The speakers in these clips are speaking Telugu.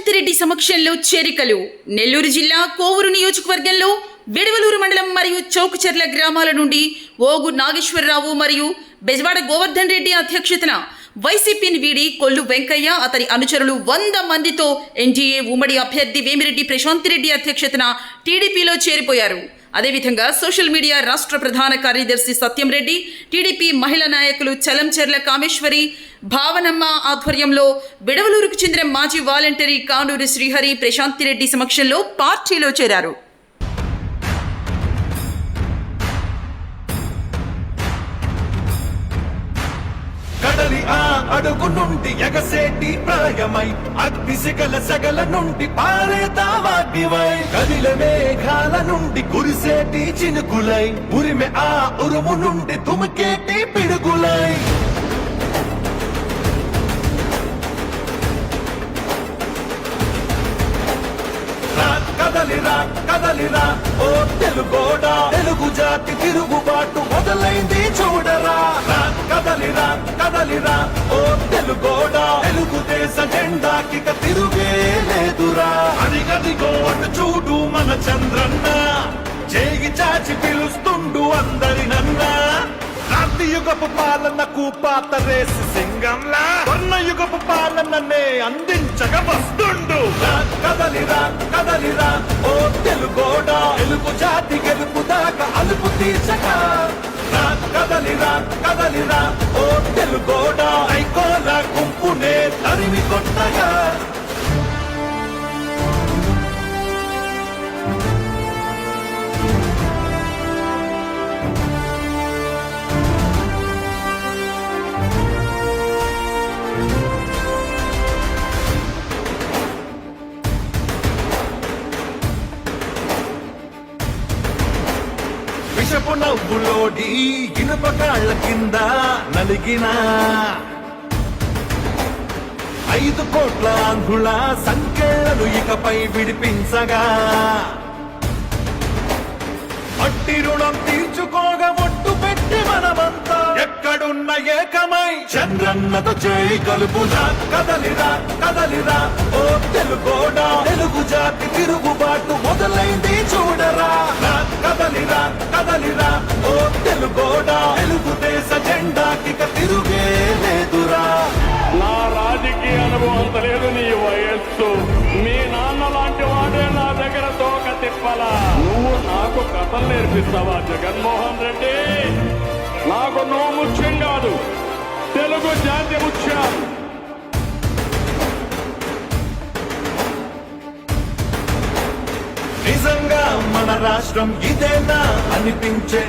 ప్రశాంత్ రెడ్డి సమక్షంలో చేరికలు. నెల్లూరు జిల్లా కోవూరు నియోజకవర్గంలో విడవలూరు మండలం మరియు చౌకచెర్ల గ్రామాల నుండి ఓగు నాగేశ్వరరావు మరియు బెజవాడ గోవర్ధన్ రెడ్డి అధ్యక్షతన వైసీపీని వీడి కొల్లు వెంకయ్య అతని అనుచరులు వంద మందితో ఎన్డీఏ ఉమ్మడి అభ్యర్థి వేమిరెడ్డి ప్రశాంత్ రెడ్డి అధ్యక్షతన టీడీపీలో చేరిపోయారు. అదేవిధంగా సోషల్ మీడియా రాష్ట్ర ప్రధాన కార్యదర్శి సత్యం రెడ్డి టీడీపీ మహిళా నాయకులు చలంచెర్ల కామేశ్వరి భావనమ్మ ఆధ్వర్యంలో విడవలూరుకు చెందిన మాజీ వాలంటరీ కానూరి శ్రీహరి ప్రశాంతిరెడ్డి సమక్షంలో పార్టీలో చేరారు. అడుగు నుండి ఎగసేటి ప్రాయమై అగ్ని సిగల సగల నుండి పారే తావాటివై కదిల మేఘాల నుండి కురిసేటి చినుకులై ఉరిమె ఆ ఉరుము నుండి తుమికేటి పిడుగులై. కదలిరా కదలిరా ఓ తెలుగోడా. తెలుగు జాతి తిరుగుబాటు మొదలైంది చూడరా. కదలిరా ఓ తెలుగోడా. తెలుగుదేశ జెండాకి తిరుగే లేదురా. అదిగదిగో అటు చూడు మన చంద్రన్న. చేయి చాచి పిలుస్తుండు అందరినన్నా క్రాంతి యుగపు పాలనకు పాత రేసి సింగంలా. వర్ణ యుగపు పాలననే అందించగ వస్తుండు. కదలిరా కదలిరా ఓ తెలుగోడా. తెలుగు జాతి గెలుపు దాకా అలుపు తీసగా రా, కదలిరా కదలిరా ఓ తెలుగోడా ఐకోలా గుంపునే తరిమి కొట్టగా. విషపు నవ్వులోడి ఇనుప కాళ్ళ కింద నలిగిన ఐదు కోట్ల అంగుళ సంఖ్యలను ఇకపై విడిపించగా. మట్టి రుణం తీర్చుకోగా ఒట్టు పెట్టి మనమంతా ఎక్కడున్న ఏకమై చంద్రన్నతో చేయి కలుపుదా కదలిరా కదలిరా ఓ తెలుగోడా. తెలుగు జాతి తిరుగుబాటు మొదలైంది. తెలుగోడా? తెలుగుదేశ జెండాకి ఇక తిరుగే లేదురా. నా రాజకీయ అనుభవం లేదు నీ వయస్సు. మీ నాన్న లాంటి వాడే నా దగ్గర తోక తిప్పలా. నువ్వు నాకు కథలు నేర్పిస్తావా జగన్మోహన్ రెడ్డి? నాకు నువ్వు ముఖ్యం కాదు. తెలుగు జాతి ముఖ్యం నిజంగా మన రాష్ట్రం ఇదేనా? అనిపించే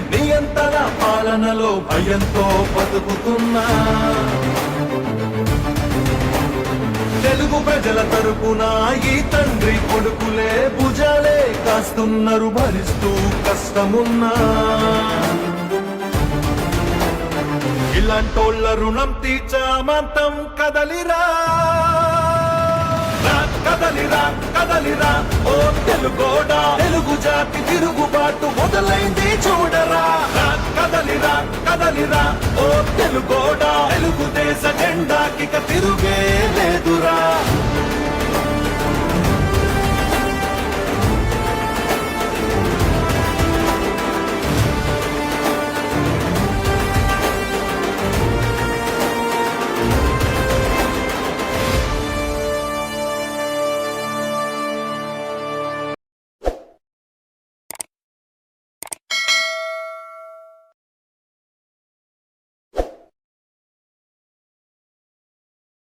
నియంత్రణ పాలనలో భయంతో బతుకుతున్నా. తెలుగు ప్రజల తరపున ఈ తండ్రి కొడుకులే భుజాలే కాస్తున్నారు భరిస్తూ కష్టమున్నా. ఇలాంటోళ్ళ రుణం తీర్చామంతం కదలిరా. కదలిరా కదలిరా ఓ తెలుగోడా తెలుగు జాతి తిరుగుబాటు మొదలైంది చూడరా. కదలిరా కదలిరా ఓ తెలుగోడా తెలుగుదేశ జెండాకి తిరుగే లేదురా.